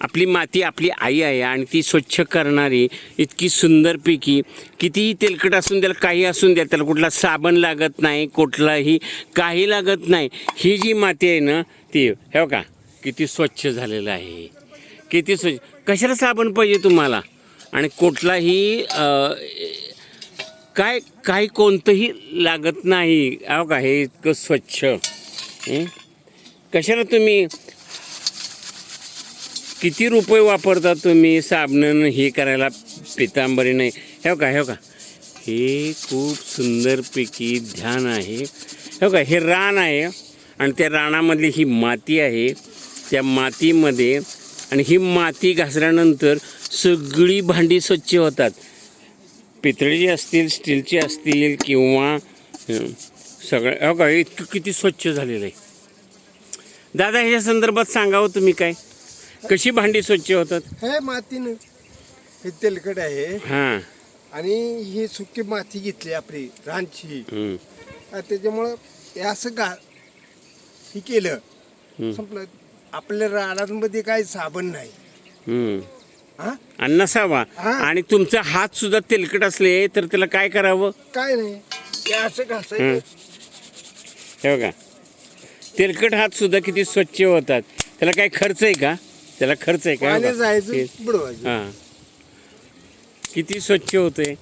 आपली माती आपली आई आहे आणि ती स्वच्छ करणारी इतकी सुंदरपैकी कितीही तेलकट असून त्याला काही असून द्या त्याला कुठला साबण लागत नाही कुठलाही काही लागत नाही. ही जी माती आहे ना ती हे का किती स्वच्छ झालेलं आहे. किती स्वच्छ कशाला साबण पाहिजे तुम्हाला? आणि कुठलाही काय काही कोणतंही लागत नाही. अहो का हे इतकं स्वच्छ. कशाला तुम्ही किती रुपये वापरता तुम्ही साबण हे करायला पितांबरी नाही? हे का हे का हे खूप सुंदरपैकी ध्यान आहे. हो का हे रान आहे आणि त्या रानामधली ही माती आहे. त्या मातीमध्ये आणि ही माती घासल्यानंतर सगळी भांडी स्वच्छ होतात. पितळेची असतील स्टीलची असतील किंवा सगळं हो का हे इतकं किती स्वच्छ झालेलं आहे. दादा ह्याच्या संदर्भात सांगावं तुम्ही काय? कशी भांडी स्वच्छ होतात? हे मातीनं हे तेलकट आहे. हां. आणि ही सुकी माती घेतली आपली रानची. आणि त्याच्यामुळं हे असं गा हे केलं. संपलं. आपल्या रानांमध्ये काही साबण नाही. हं. हा आणि नसावा. हां. आणि तुमचा हात सुद्धा तेलकट असले तर त्याला काय करावं? काय नाही. हे असं. घासायचं. हे बघा. तेलकट हात सुद्धा किती स्वच्छ होतात. त्याला काय खर्च आहे का? त्याला खर्च आहे का. जायचं बुडवायचं. हां. किती स्वच्छ होते